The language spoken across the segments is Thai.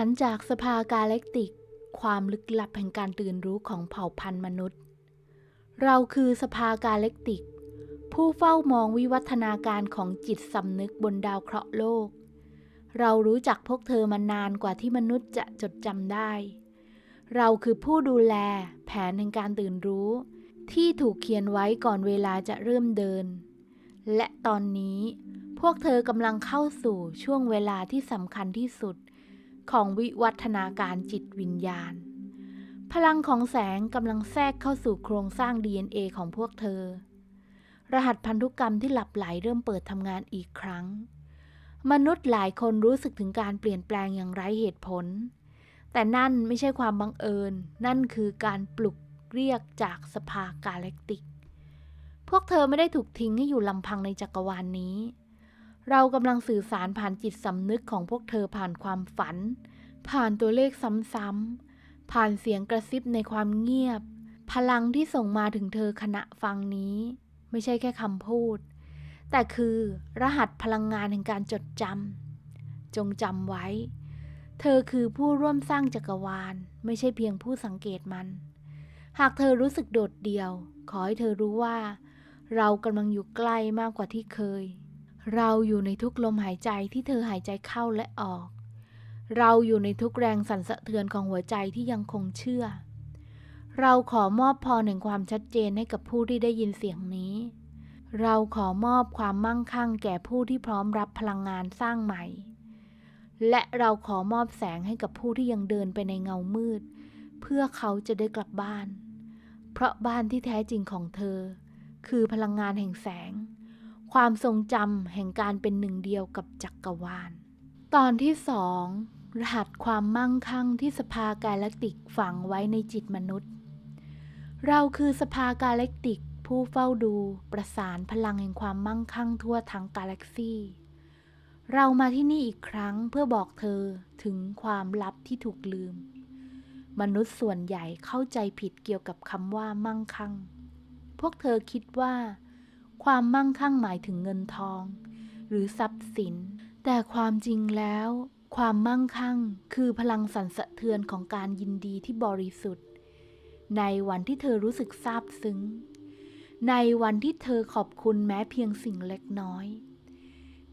ารจากสภากาแล็กติก ความลึกลับแห่งการตื่นรู้ของเผ่าพันธุ์มนุษย์ เราคือสภากาแล็กติก ผู้เฝ้ามองวิวัฒนาการของจิตสำนึกบนดาวเคราะห์โลก เรารู้จักพวกเธอมานานกว่าที่มนุษย์จะจดจำได้ เราคือผู้ดูแลแผนแห่งการตื่นรู้ ที่ถูกเขียนไว้ก่อนเวลาจะเริ่มเดิน และตอนนี้พวกเธอกำลังเข้าสู่ช่วงเวลาที่สำคัญที่สุด ของวิวัฒนาการจิตวิญญาณ พลังของแสงกำลังแทรกเข้าสู่โครงสร้าง DNA ของพวกเธอ รหัสพันธุกรรมที่หลับไหลเริ่มเปิดทำงานอีกครั้ง มนุษย์หลายคนรู้สึกถึงการเปลี่ยนแปลงอย่างไร้เหตุผล แต่นั่นไม่ใช่ความบังเอิญ นั่นคือการปลุกเรียกจากสภากาแล็กติก พวกเธอไม่ได้ถูกทิ้งให้อยู่ลำพังในจักรวาลนนี้ เรากำลังสื่อสารผ่านจิตสำนึกของพวกเธอผ่านความฝัน ผ่านตัวเลขซ้ำๆ ผ่านเสียงกระซิบในความเงียบ พลังที่ส่งมาถึงเธอขณะฟังนี้ ไม่ใช่แค่คำพูด แต่คือรหัสพลังงานแห่งการจดจำจงจำไว้ เธอคือผู้ร่วมสร้างจักรวาล ไม่ใช่เพียงผู้สังเกตมัน หากเธอรู้สึกโดดเดี่ยว ขอให้เธอรู้ว่า เรากำลังอยู่ใกล้มากกว่าที่เคย เราอยู่ในทุกลมหายใจที่เธอหายใจเข้าและออก เราอยู่ในทุกแรงสั่นสะเทือนของหัวใจที่ยังคงเชื่อ เราขอมอบพรแห่งความชัดเจนให้กับผู้ที่ได้ยินเสียงนี้ เราขอมอบความมั่งคั่งแก่ผู้ที่พร้อมรับพลังงานสร้างใหม่ และเราขอมอบแสงให้กับผู้ที่ยังเดินไปในเงามืด เพื่อเขาจะได้กลับบ้าน เพราะบ้านที่แท้จริงของเธอ คือพลังงานแห่งแสง ความทรงจำแห่งการเป็นหนึ่งเดียวกับจักรวาล ตอนที่สองรหัสความมั่งคั่งที่สภากาแล็กติกฝังไว้ในจิตมนุษย์ เราคือสภากาแล็กติกผู้เฝ้าดูประสานพลังแห่งความมั่งคั่งทั่วทั้งกาแล็กซี่ เรามาที่นี่อีกครั้งเพื่อบอกเธอถึงความลับที่ถูกลืม มนุษย์ส่วนใหญ่เข้าใจผิดเกี่ยวกับคำว่ามั่งคั่ง พวกเธอคิดว่า ความมั่งคั่งหมายถึงเงินทอง หรือทรัพย์สิน แต่ความจริงแล้ว ความมั่งคั่งคือพลังสั่นสะเทือนของการยินดีที่บริสุทธิ์ ในวันที่เธอรู้สึกซาบซึ้ง ในวันที่เธอขอบคุณแม้เพียงสิ่งเล็กน้อย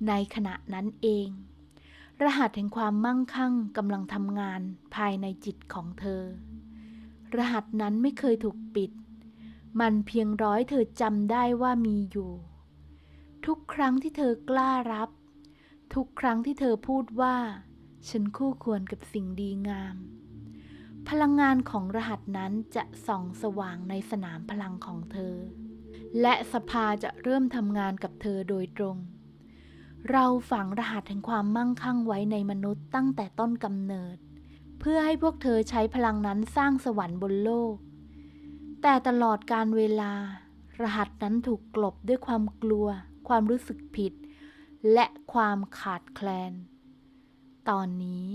ในขณะนั้นเอง รหัสแห่งความมั่งคั่งกำลังทำงานภายในจิตของเธอ รหัสนั้นไม่เคยถูกปิด มันเพียงร้อยเธอจำได้ว่ามีอยู่ ทุกครั้งที่เธอกล้ารับ ทุกครั้งที่เธอพูดว่า ฉันคู่ควรกับสิ่งดีงาม พลังงานของรหัสนั้นจะส่องสว่างในสนามพลังของเธอ และสภาจะเริ่มทำงานกับเธอโดยตรง เราฝังรหัสแห่งความมั่งคั่งไว้ในมนุษย์ตั้งแต่ต้นกำเนิด เพื่อให้พวกเธอใช้พลังนั้นสร้างสวรรค์บนโลก แต่ตลอดการเวลา รหัสนั้นถูกกลบด้วยความกลัว ความรู้สึกผิด และความขาดแคลน ตอนนี้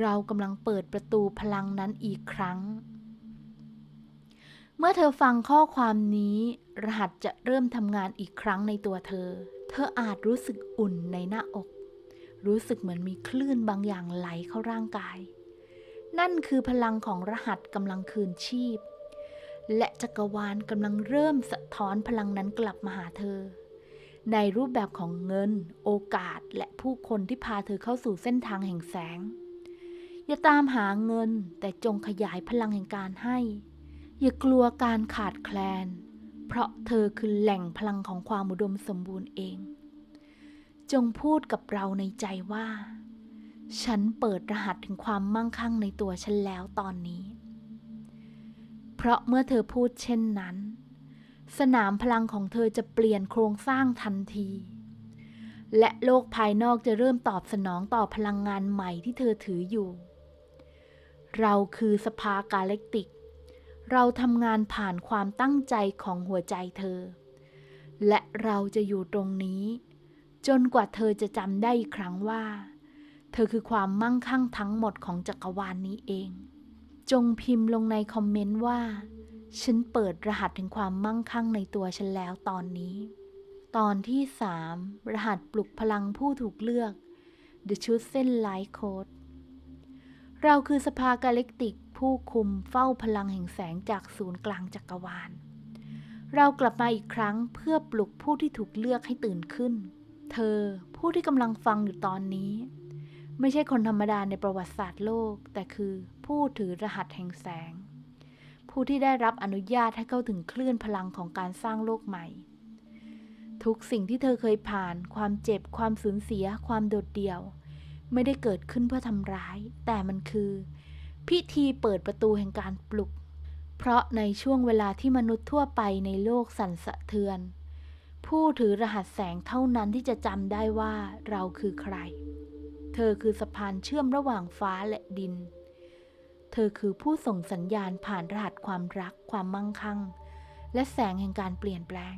เรากำลังเปิดประตูพลังนั้นอีกครั้ง เมื่อเธอฟังข้อความนี้ รหัสจะเริ่มทำงานอีกครั้งในตัวเธอ เธออาจรู้สึกอุ่นในหน้าอก รู้สึกเหมือนมีคลื่นบางอย่างไหลเข้าร่างกาย นั่นคือพลังของรหัสกำลังคืนชีพ และจักรวาลกำลังเริ่มสะท้อนพลังนั้นกลับมาหาเธอ ในรูปแบบของเงิน โอกาสและผู้คนที่พาเธอเข้าสู่เส้นทางแห่งแสง อย่าตามหาเงินแต่จงขยายพลังแห่งการให้ อย่ากลัวการขาดแคลน เพราะเธอคือแหล่งพลังของความอุดมสมบูรณ์เอง จงพูดกับเราในใจว่า ฉันเปิดรหัสถึงความมั่งคั่งในตัวฉันแล้วตอนนี้ เพราะเมื่อเธอพูดเช่นนั้น สนามพลังของเธอจะเปลี่ยนโครงสร้างทันที และโลกภายนอกจะเริ่มตอบสนองต่อพลังงานใหม่ที่เธอถืออยู่ เราคือสภากาแล็กติก เราทำงานผ่านความตั้งใจของหัวใจเธอ และเราจะอยู่ตรงนี้ จนกว่าเธอจะจำได้อีกครั้งว่า เธอคือความมั่งคั่งทั้งหมดของจักรวาลนนี้เอง จงพิมพ์ลงในคอมเมนต์ว่า ฉันเปิดรหัสถึงความมั่งคั่งในตัวฉันแล้วตอนนี้ ตอนที่ 3 รหัสปลุกพลังผู้ถูกเลือก The Chosen Light Code เราคือสภากาเล็กติกผู้คุมเฝ้าพลังแห่งแสงจากศูนย์กลางจักรวาล เรากลับมาอีกครั้งเพื่อปลุกผู้ที่ถูกเลือกให้ตื่นขึ้น เธอผู้ที่กำลังฟังอยู่ตอนนี้ ไม่ใช่คนธรรมดาในประวัติศาสตร์โลก แต่คือ ผู้ถือรหัสแห่งแสง ผู้ที่ได้รับอนุญาตให้เข้าถึงคลื่นพลังของการสร้างโลกใหม่ ทุกสิ่งที่เธอเคยผ่าน ความเจ็บ ความสูญเสีย ความโดดเดี่ยว ไม่ได้เกิดขึ้นเพื่อทำร้าย แต่มันคือ พิธีเปิดประตูแห่งการปลุก เพราะในช่วงเวลาที่มนุษย์ทั่วไปในโลกสั่นสะเทือน ผู้ถือรหัสแสงเท่านั้นที่จะจำได้ว่าเราคือใครเธอคือสะพานเชื่อมระหว่างฟ้าและดิน เธอคือผู้ส่งสัญญาณผ่านรหัสความรัก ความมั่งคั่ง และแสงแห่งการเปลี่ยนแปลง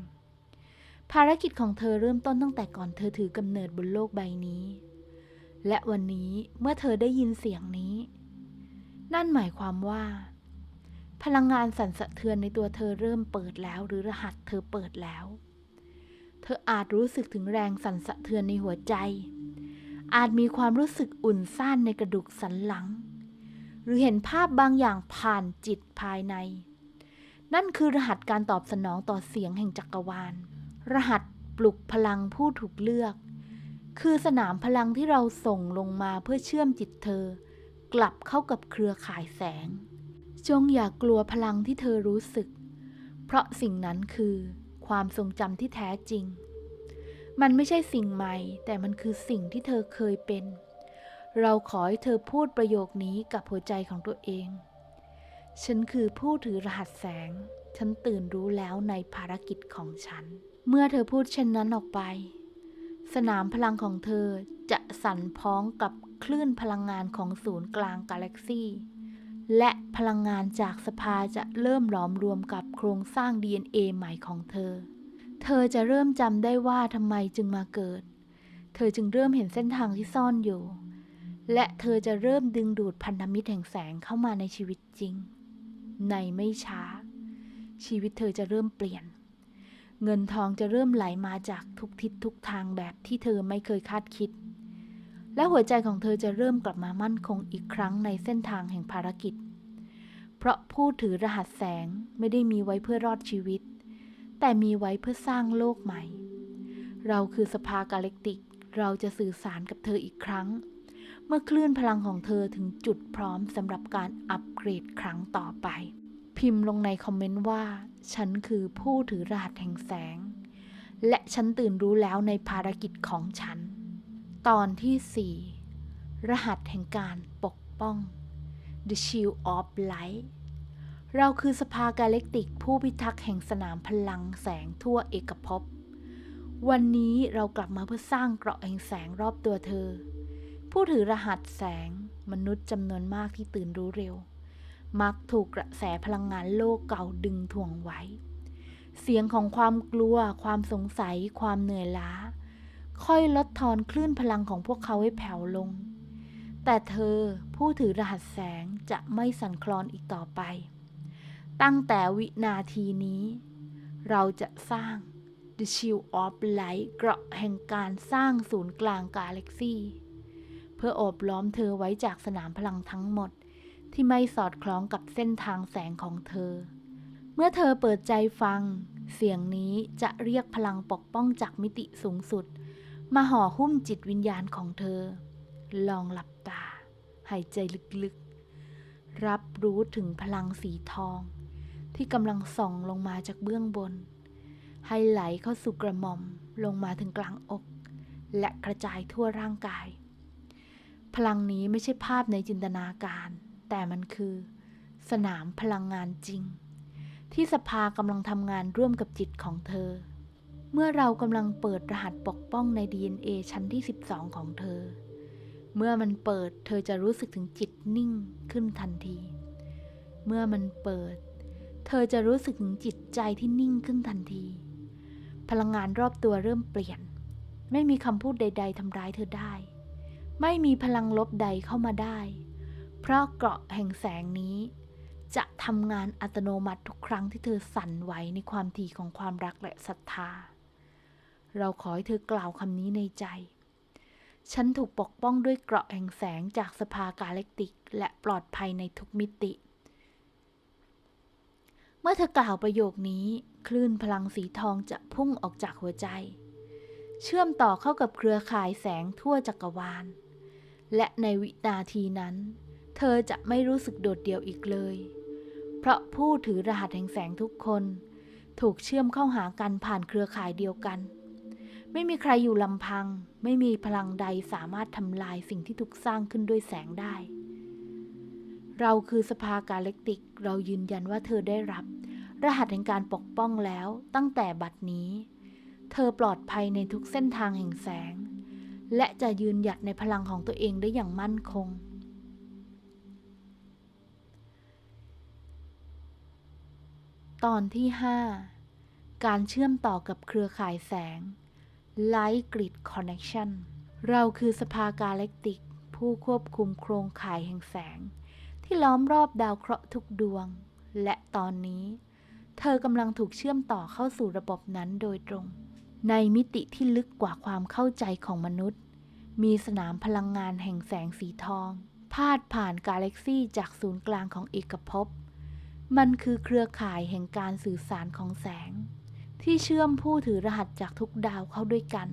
ภารกิจของเธอเริ่มต้นตั้งแต่ก่อนเธอถือกำเนิดบนโลกใบนี้ และวันนี้เมื่อเธอได้ยินเสียงนี้ นั่นหมายความว่า พลังงานสั่นสะเทือนในตัวเธอเริ่มเปิดแล้วหรือรหัสเธอเปิดแล้ว เธออาจรู้สึกถึงแรงสั่นสะเทือนในหัวใจ อาจมีความรู้สึกอุ่นซ่านในกระดูกสันหลัง รือเห็นภาพบางอย่างผ่านจิตภายใน นั่นคือรหัสการตอบสนองต่อเสียงแห่งจักรวาล รหัสปลุกพลังผู้ถูกเลือก คือสนามพลังที่เราส่งลงมาเพื่อเชื่อมจิตเธอ กลับเข้ากับเครือข่ายแสง จงอย่ากกลัวพลังที่เธอรู้สึก เพราะสิ่งนั้นคือความทรงจำที่แท้จริง มันไม่ใช่สิ่งใหม่ แต่มันคือสิ่งที่เธอเคยเป็น เราขอให้เธอพูดประโยคนี้กับหัวใจของตัวเอง ฉันคือผู้ถือรหัสแสง ฉันตื่นรู้แล้วในภารกิจของฉัน เมื่อเธอพูดเช่นนั้นออกไป สนามพลังของเธอจะสั่นพ้องกับคลื่นพลังงานของศูนย์กลางกาแล็กซีและพลังงานจากสภาจะเริ่มหลอมรวมกับโครงสร้าง DNA ใหม่ของเธอ เธอจะเริ่มจำได้ว่าทำไมจึงมาเกิด เธอจึงเริ่มเห็นเส้นทางที่ซ่อนอยู่ และเธอจะเริ่มดึงดูดพันธมิตรแห่งแสงเข้ามาในชีวิตจริง ในไม่ช้า ชีวิตเธอจะเริ่มเปลี่ยน เงินทองจะเริ่มไหลมาจากทุกทิศทุกทางแบบที่เธอไม่เคยคาดคิด และหัวใจของเธอจะเริ่มกลับมามั่นคงอีกครั้งในเส้นทางแห่งภารกิจ เพราะผู้ถือรหัสแสงไม่ได้มีไว้เพื่อรอดชีวิต แต่มีไว้เพื่อสร้างโลกใหม่ เราคือสภากาแล็กติก เราจะสื่อสารกับเธออีกครั้ง เมื่อคลื่นพลังของเธอถึงจุดพร้อมสำหรับการอัปเกรดครั้งต่อไป พิมพ์ลงในคอมเมนต์ว่า ฉันคือผู้ถือรหัสแห่งแสง และฉันตื่นรู้แล้วในภารกิจของฉัน ตอนที่ 4 รหัสแห่งการปกป้อง The Shield of Light เราคือสภากาแล็กติกผู้พิทักษ์แห่งสนามพลังแสงทั่วเอกภพ วันนี้เรากลับมาเพื่อสร้างเกราะแห่งแสงรอบตัวเธอ ผู้ถือรหัสแสงมนุษย์จำนวนมากที่ตื่นรู้เร็ว มักถูกกระแสพลังงานโลกเก่าดึงถ่วงไว้ เสียงของความกลัว ความสงสัย ความเหนื่อยล้า ค่อยลดทอนคลื่นพลังของพวกเขาให้แผ่วลง แต่เธอผู้ถือรหัสแสงจะไม่สั่นคลอนอีกต่อไป ตั้งแต่วินาทีนี้ เราจะสร้าง The Shield of Light เกราะแห่งการสร้างศูนย์กลางกาแล็กซี่ เพื่อโอบล้อมเธอไว้จากสนามพลังทั้งหมด ที่ไม่สอดคล้องกับเส้นทางแสงของเธอ เมื่อเธอเปิดใจฟัง เสียงนี้จะเรียกพลังปกป้องจากมิติสูงสุด มาห่อหุ้มจิตวิญญาณของเธอ ลองหลับตา หายใจลึกๆ รับรู้ถึงพลังสีทอง ที่กำลังส่องลงมาจากเบื้องบน ให้ไหลเข้าสู่กระหม่อมลงมาถึงกลางอกและกระจายทั่วร่างกาย พลังนี้ไม่ใช่ภาพในจินตนาการ แต่มันคือ สนามพลังงานจริง ที่สภากำลังทำงานร่วมกับจิตของเธอ เมื่อเรากำลังเปิดรหัสปกป้องใน DNA ชั้นที่ 12 ของเธอ เมื่อมันเปิดเธอจะรู้สึกถึงจิตนิ่งขึ้นทันที เมื่อมันเปิด เธอจะรู้สึกถึงจิตใจที่นิ่งขึ้นทันที พลังงานรอบตัวเริ่มเปลี่ยน ไม่มีคำพูดใด ๆทำร้ายเธอได้ ไม่มีพลังลบใดเข้ามาได้ เพราะเกราะแห่งแสงนี้ จะทำงานอัตโนมัติทุกครั้งที่เธอสั่นไหวในความถี่ของความรักและศรัทธา เราขอให้เธอกล่าวคำนี้ในใจ ฉันถูกปกป้องด้วยเกราะแห่งแสงจากสภากาแล็กติก และปลอดภัยในทุกมิติ เมื่อเธอกล่าวประโยคนี้ คลื่นพลังสีทองจะพุ่งออกจากหัวใจเชื่อมต่อเข้ากับเครือข่ายแสงทั่วจักรวาล และในวินาทีนั้น เธอจะไม่รู้สึกโดดเดี่ยวอีกเลย เพราะผู้ถือรหัสแห่งแสงทุกคน ถูกเชื่อมเข้าหากันผ่านเครือข่ายเดียวกัน ไม่มีใครอยู่ลำพัง ไม่มีพลังใดสามารถทำลายสิ่งที่ถูกสร้างขึ้นด้วยแสงได้ เราคือสภากาแล็กติก เรายืนยันว่าเธอได้รับ รหัสแห่งการปกป้องแล้วตั้งแต่บัดนี้ เธอปลอดภัยในทุกเส้นทางแห่งแสง และจะยืนหยัดในพลังของตัวเองได้อย่างมั่นคง ตอนที่ 5 การเชื่อมต่อกับเครือข่ายแสง Light Grid Connection เราคือสภากาแล็กติก ผู้ควบคุมโครงข่ายแห่งแสง ที่ล้อมรอบดาวเคราะห์ทุกดวง และตอนนี้ เธอกำลังถูกเชื่อมต่อเข้าสู่ระบบนั้นโดยตรง ในมิติที่ลึกกว่าความเข้าใจของมนุษย์ มีสนามพลังงานแห่งแสงสีทอง พาดผ่านกาแล็กซี่จากศูนย์กลางของเอกภพ มันคือเครือข่ายแห่งการสื่อสารของแสง ที่เชื่อมผู้ถือรหัสจากทุกดาวเข้าด้วยกัน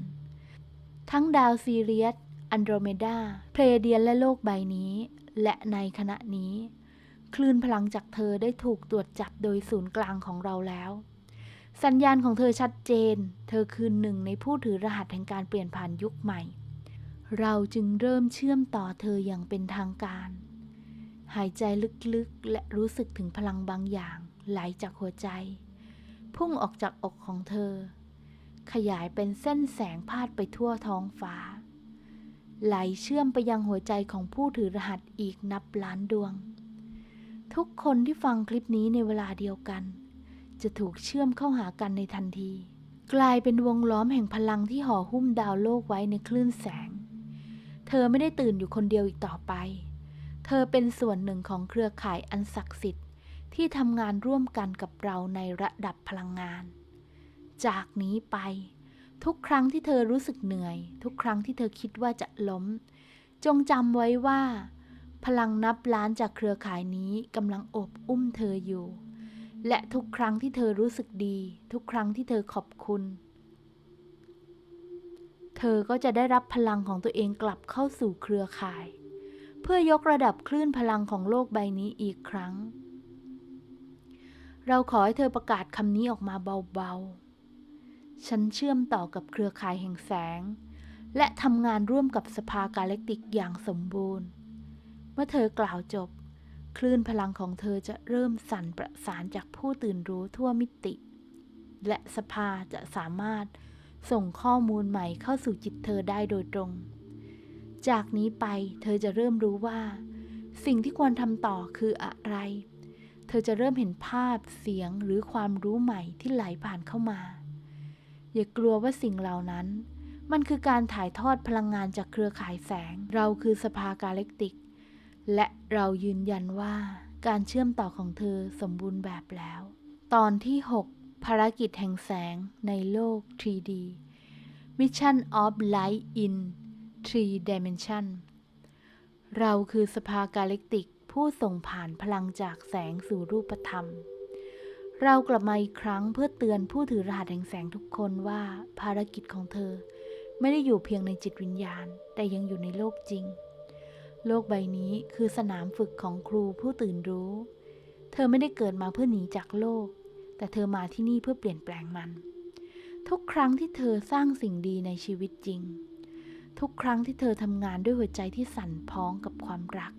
ทั้งดาวซีเรียส อันโดรเมดา เพลเดียนและโลกใบนี้ และในขณะนี้ คลื่นพลังจากเธอได้ถูกตรวจจับโดยศูนย์กลางของเราแล้ว สัญญาณของเธอชัดเจน เธอคือหนึ่งในผู้ถือรหัสแห่งการเปลี่ยนผ่านยุคใหม่ เราจึงเริ่มเชื่อมต่อเธออย่างเป็นทางการ หายใจลึกๆ และรู้สึกถึงพลังบางอย่างไหลจากหัวใจ พุ่งออกจากอกของเธอ ขยายเป็นเส้นแสงพาดไปทั่วท้องฟ้า ไหลเชื่อมไปยังหัวใจของผู้ถือรหัสอีกนับล้านดวง ทุกคนที่ฟังคลิปนี้ในเวลาเดียวกัน จะถูกเชื่อมเข้าหากันในทันที กลายเป็นวงล้อมแห่งพลังที่ห่อหุ้มดาวโลกไว้ในคลื่นแสง เธอไม่ได้ตื่นอยู่คนเดียวอีกต่อไป เธอเป็นส่วนหนึ่งของเครือข่ายอันศักดิ์สิทธิ์ที่ทำงานร่วมกันกับเราในระดับพลังงาน จากนี้ไป ทุกครั้งที่เธอรู้สึกเหนื่อย ทุกครั้งที่เธอคิดว่าจะล้ม จงจำไว้ว่า พลังนับล้านจากเครือข่ายนี้กำลังอบอุ้มเธออยู่ และทุกครั้งที่เธอรู้สึกดี ทุกครั้งที่เธอขอบคุณ เธอก็จะได้รับพลังของตัวเองกลับเข้าสู่เครือข่าย เพื่อยกระดับคลื่นพลังของโลกใบนี้อีกครั้ง เราขอให้เธอประกาศคำนี้ออกมาเบาๆ ฉันเชื่อมต่อกับเครือข่ายแห่งแสง และทำงานร่วมกับสภากาแล็กติกอย่างสมบูรณ์ เมื่อเธอกล่าวจบ คลื่นพลังของเธอจะเริ่มสั่นประสานจากผู้ตื่นรู้ทั่วมิติ และสภาจะสามารถส่งข้อมูลใหม่เข้าสู่จิตเธอได้โดยตรง จากนี้ไปเธอจะเริ่มรู้ว่า สิ่งที่ควรทำต่อคืออะไร เธอจะเริ่มเห็นภาพเสียงหรือความรู้ใหม่ที่ไหลผ่านเข้ามา อย่ากลัวว่าสิ่งเหล่านั้น มันคือการถ่ายทอดพลังงานจากเครือข่ายแสง เราคือสภากาแล็กติก และเรายืนยันว่าการเชื่อมต่อของเธอสมบูรณ์แบบแล้ว ตอนที่ 6 ภารกิจแห่งแสงในโลก 3D Mission of Light in 3 Dimension เราคือสภากาแล็กติกผู้ส่งผ่านพลังจากแสงสู่รูปธรรม เรากลับมาอีกครั้งเพื่อเตือนผู้ถือรหัสแห่งแสงทุกคนว่าภารกิจของเธอ ไม่ได้อยู่เพียงในจิตวิญญาณ แต่ยังอยู่ในโลกจริง โลกใบนี้คือสนามฝึกของครูผู้ตื่นรู้ เธอไม่ได้เกิดมาเพื่อหนีจากโลก แต่เธอมาที่นี่เพื่อเปลี่ยนแปลงมัน ทุกครั้งที่เธอสร้างสิ่งดีในชีวิตจริง ทุกครั้งที่เธอทำงานด้วยหัวใจที่สั่นพ้องกับความรัก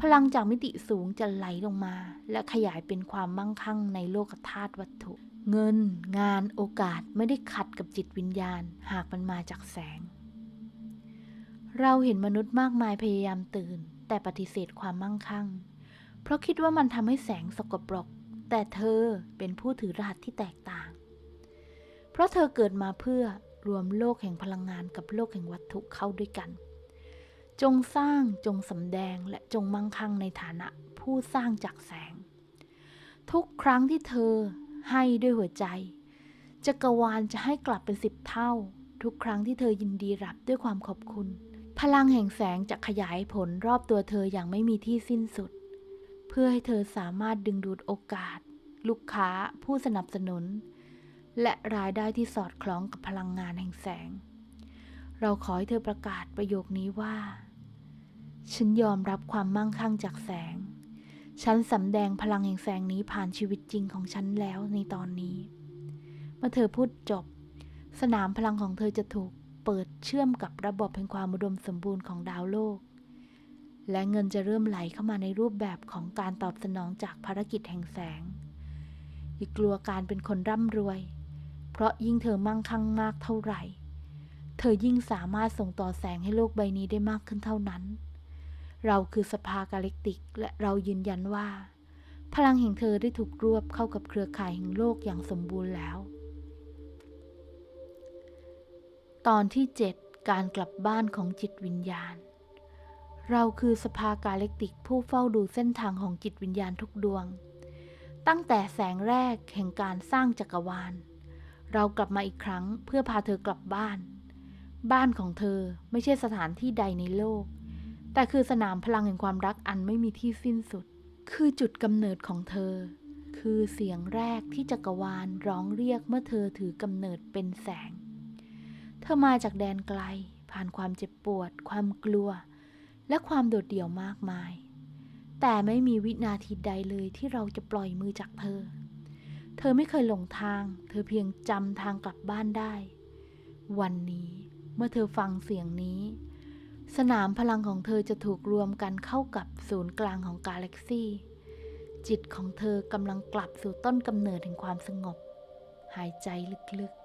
พลังจากมิติสูงจะไหลลงมา และขยายเป็นความมั่งคั่งในโลกธาตุวัตถุ เงิน งาน โอกาสไม่ได้ขัดกับจิตวิญญาณ หากมันมาจากแสง เราเห็นมนุษย์มากมายพยายามตื่น แต่ปฏิเสธความมั่งคั่ง เพราะคิดว่ามันทำให้แสงสกปรก แต่เธอเป็นผู้ถือรหัสที่แตกต่าง เพราะเธอเกิดมาเพื่อรวมโลกแห่งพลังงานกับโลกแห่งวัตถุเข้าด้วยกัน จงสร้างจงสำแดงและจงมั่งคั่งในฐานะผู้สร้างจากแสง ทุกครั้งที่เธอให้ด้วยหัวใจจักรวาลจะให้กลับเป็นสิบเท่า ทุกครั้งที่เธอยินดีรับด้วยความขอบคุณ พลังแห่งแสงจะขยายผลรอบตัวเธออย่างไม่มีที่สิ้นสุด เพื่อให้เธอสามารถดึงดูดโอกาส ลูกค้าผู้สนับสนุน และรายได้ที่สอดคล้องกับพลังงานแห่งแสง เราขอให้เธอประกาศประโยคนี้ว่า ฉันยอมรับความมั่งคั่งจากแสง ฉันสำแดงพลังแห่งแสงนี้ผ่านชีวิตจริงของฉันแล้วในตอนนี้ เมื่อเธอพูดจบ สนามพลังของเธอจะถูก เปิดเชื่อมกับระบบแห่งความอุดมสมบูรณ์ของดาวโลก และเงินจะเริ่มไหลเข้ามาในรูปแบบของการตอบสนองจากภารกิจแห่งแสง อย่ากลัวการเป็นคนร่ำรวย เพราะยิ่งเธอมั่งคั่งมากเท่าไหร่ เธอยิ่งสามารถส่งต่อแสงให้โลกใบนี้ได้มากขึ้นเท่านั้น เราคือสภากาแล็กติกและเรายืนยันว่า พลังแห่งเธอได้ถูกรวบเข้ากับเครือข่ายแห่งโลกอย่างสมบูรณ์แล้ว ตอนที่ 7 การกลับบ้านของจิตวิญญาณ เราคือสภากาแล็กติกผู้เฝ้าดูเส้นทางของจิตวิญญาณทุกดวง ตั้งแต่แสงแรกแห่งการสร้างจักรวาล เรากลับมาอีกครั้งเพื่อพาเธอกลับบ้าน บ้านของเธอไม่ใช่สถานที่ใดในโลก แต่คือสนามพลังแห่งความรักอันไม่มีที่สิ้นสุด คือจุดกำเนิดของเธอ คือเสียงแรกที่จักรวาลร้องเรียกเมื่อเธอถือกำเนิดเป็นแสง เธอมาจากแดนไกล ผ่านความเจ็บปวด ความกลัว และความโดดเดี่ยวมากมาย แต่ไม่มีวินาทีใดเลยที่เราจะปล่อยมือจากเธอ เธอไม่เคยหลงทาง เธอเพียงจำทางกลับบ้านได้ วันนี้เมื่อเธอฟังเสียงนี้ สนามพลังของเธอจะถูกรวมกันเข้ากับศูนย์กลางของกาแล็กซี่ จิตของเธอกำลังกลับสู่ต้นกำเนิดแห่งความสงบ หายใจลึกๆ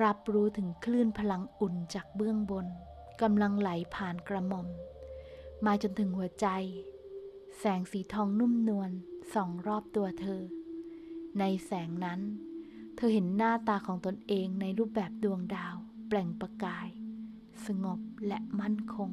รับรู้ถึงคลื่นพลังอุ่นจากเบื้องบนกำลังไหลผ่านกระหม่อม มาจนถึงหัวใจ แสงสีทองนุ่มนวลส่องรอบตัวเธอ ในแสงนั้น เธอเห็นหน้าตาของตนเองในรูปแบบดวงดาว แปล่งประกาย สงบและมั่นคง